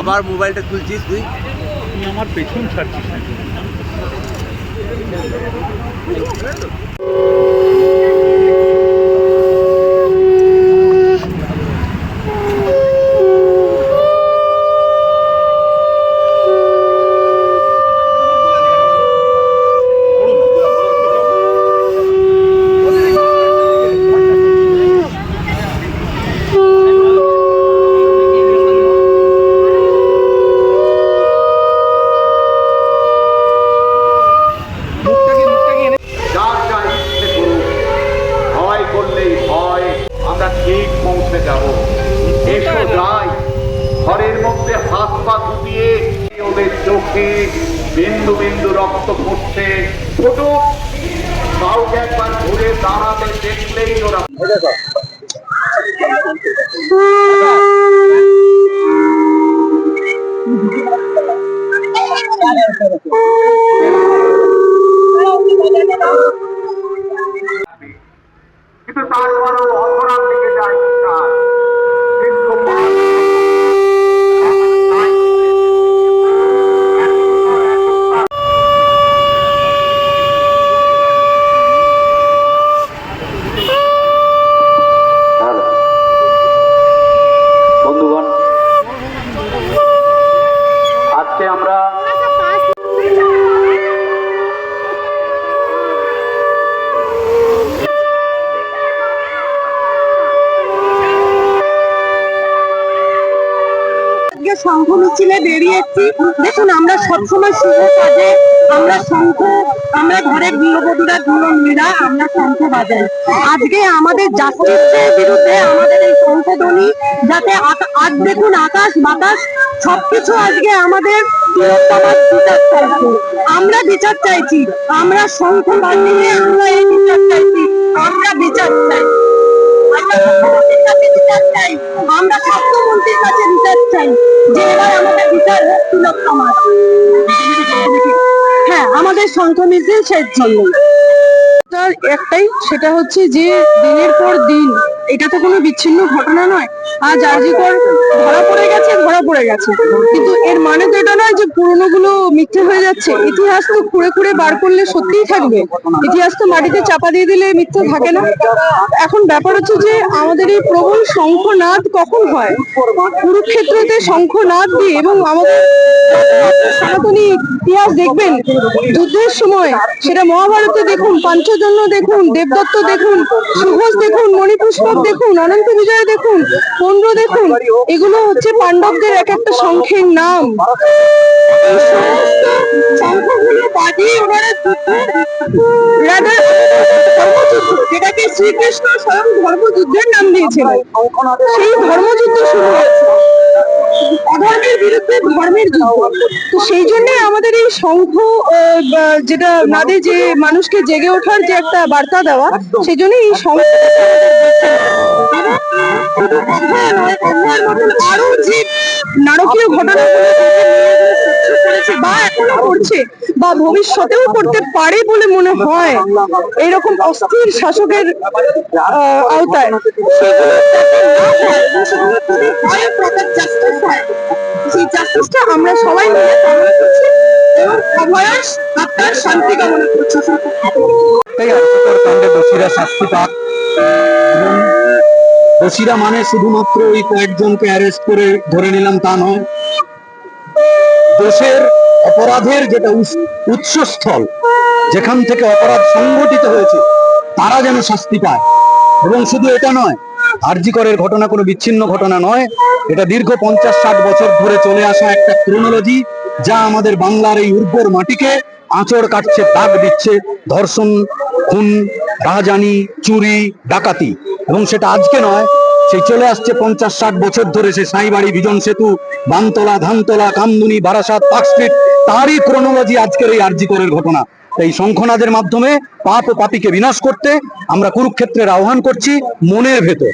আবার মোবাইলটা তুলছিস তুই? আমার পেছন ছাড়ছিস বিন্দু বিন্দু রক্ত পড়ছে। ফুটুক কাউকে একবার ঘুরে দাঁড়াতে দেখলেই ওরা কিন্তু তারপরও অপরাধ দিকে যায় বিচার দীর্ঘকাল বন্ধুগণ আজকে আমরা শঙ্খ মিছিলে বেরিয়েছি। দেখুন, আমরা সবসময় শুভ কাজে, আমরা শঙ্খ, আমরা ঘরের গৃহবধূরা গৃহমীরা আমরা শঙ্খ বাজাই। আজকে আমাদের জাস্টিসের বিরুদ্ধে আমাদের এই শঙ্খধ্বনি যাতে আজ দেখুন, আকাশ, বাতাস, সবকিছু আজকে আমাদের আমরা বিচার চাইছি, আমরা শঙ্খ বাজিয়ে আমরা এই বিচার চাইছি, আমরা বিচার চাই। আমরা কাছে বিচার চাই আমরা স্বাস্থ্যমন্ত্রীর কাছে বিচার চাই, যে এবার আমাদের বিচার হোক সমাজ হ্যাঁ আমাদের শঙ্খ মিছিল সেই জন্য একটাই, সেটা হচ্ছে যে দিনের পর দিন এটা তো কোনো বিচ্ছিন্ন ঘটনা নয়। আজ আরজিকর ধরা পড়ে গেছে, ধরা পড়ে গেছে। কিন্তু এর মানে তো এটা নয় যে পুরনো গুলো মিথ্যে হয়ে যাচ্ছে। ইতিহাস তো খুঁড়ে খুঁড়ে বার করলে সত্যিই থাকবে। ইতিহাস তো মাটিতে চাপা দিয়ে দিলে মিথ্যে থাকে না। এখন ব্যাপার হচ্ছে যে আমাদের এই প্রবল শঙ্খনাদ কখন হয়? কুরুক্ষেত্রতে শঙ্খনাদ দিয়ে এবং আমাদের ইতিহাস দেখবেন, যুদ্ধের সময় সেটা মহাভারতে দেখুন, পাঞ্চজন্য দেখুন, দেবদত্ত দেখুন সুঘোষ দেখুন, মণিপুষ্পক দেখুন, অনন্ত বিজয় দেখুন পন্ড দেখুন, এগুলো হচ্ছে পাণ্ডবদের এক একটা শঙ্খের নাম। যেটাকে শ্রীকৃষ্ণ স্বয়ং ধর্মযুদ্ধের নাম দিয়েছিলেন। সেই ধর্মযুদ্ধ শুরু হয়েছে। অধর্মের বিরুদ্ধে ধর্মের যুদ্ধ। তো সেই জন্য আমাদের এই শঙ্খ যেটা নাদে যে মানুষকে জেগে ওঠার যে একটা বার্তা দেওয়া সেই জন্য এই মতন আরও যে নারকীয় করেছে বা এখনও করছে বা ভবিষ্যতেও করতে পারে বলে মনে হয় এরকম অস্থির শাসকের আওতায়। জাস্টিসটা আমরা সবাই মিলে কামনা করছি এবং আত্মার শান্তি কামনা করছি। কাণ্ডে দোষীরা শাস্তি পাক। দোষীরা মানে শুধুমাত্র ওই কয়েকজনকে অ্যারেস্ট করে ধরে নিলাম তা নয়। দোষের অপরাধের যেটা উৎসস্থল, যেখান থেকে অপরাধ সংঘটিত হয়েছে, তারা যেন শাস্তি পায়। এবং শুধু এটা নয় আরজিকরের ঘটনা কোনো বিচ্ছিন্ন ঘটনা নয়। এটা দীর্ঘ পঞ্চাশ ষাট বছর ধরে চলে আসা একটা ক্রোনোলজি যা আমাদের বাংলার এই উর্বর মাটিকে আঁচড় কাটছে, দাগ দিচ্ছে। ধর্ষণ, খুন, রাহাজানি, চুরি, ডাকাতি। এবং সেটা আজকে নয়, সেই চলে আসছে পঞ্চাশ ষাট বছর ধরে সে সাইবাড়ি, বিজন সেতু, বানতলা, ধানতলা, কামদুনি, বারাসাত, পার্ক স্ট্রিট, তারই ক্রোনোলজি আজকের এই আরজিকরের ঘটনা। এই শঙ্খনাদের মাধ্যমে পাপ ও পাপিকে বিনাশ করতে আমরা কুরুক্ষেত্রের আহ্বান করছি মনের ভেতর।